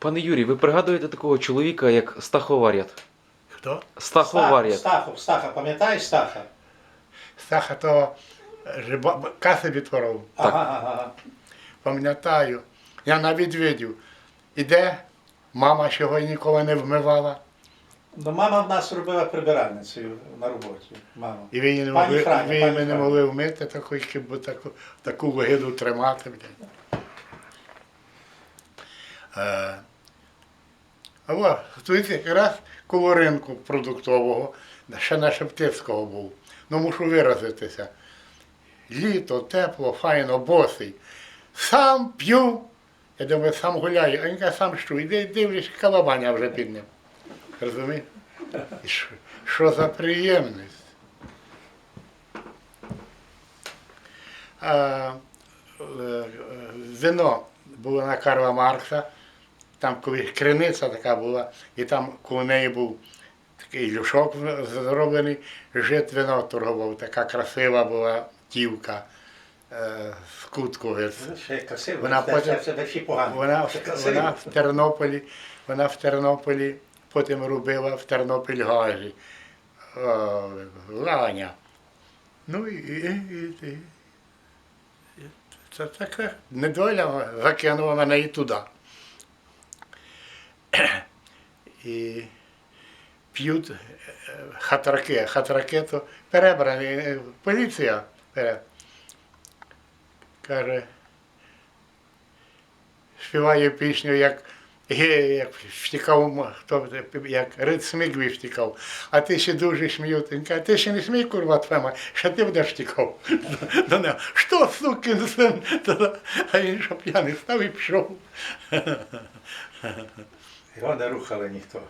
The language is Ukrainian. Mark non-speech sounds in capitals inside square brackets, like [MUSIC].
Пане Юрій, ви пригадуєте такого чоловіка, як Стаховарят? Хто? Стаховарят. Стахов, Стаха, пам'ятаєш Стаха? Стаха то риба, каси відворов. Ага, ага, ага. Пам'ятаю. Я навіть видів. Іде, мама ще його ніколи не вмивала. Ну, мама в нас робила прибиральницею на роботі. Мама. І ви її не Пані могли, Франя, ви її пані не Франя. могли вмити, таку, бо таку, таку вигиду тримати. Блядь. Е, а во, тут якраз коло ринку продуктового, ще на Шептицького був. Ну, мушу виразитися. Літо, тепло, файно, босий. Сам п'ю. Я думаю, сам гуляю, а він каже, сам що, іди дивлюсь, калабаня вже під ним. Розумієш? Що, за приємність? А, е, вино було на Карла Маркса, там колись криниця така була, і там коло неї був такий люшок зроблений, жит вино торгував, така красива була тівка е, з Кутковець. Вона потім-. Вона, вона в Тернополі, вона в Тернополі потім робила в Тернопіль газі. Ланя. Ну і, і, і, і це така недоля закинула мене і туди. [COUGHS] І п'ють е, хатраки. Хатраки то перебрані, е, поліція пере- каже співає пісню, як, як втікав, хто як Смігві втікав. А ти ще дуже сміють. Він каже, ти ще не смій, курва твема, ще ти будеш втікав. [LAUGHS] До нього, що, сукин син? [LAUGHS] А він що п'яний став і пішов. [LAUGHS] Його не рухали ніхто.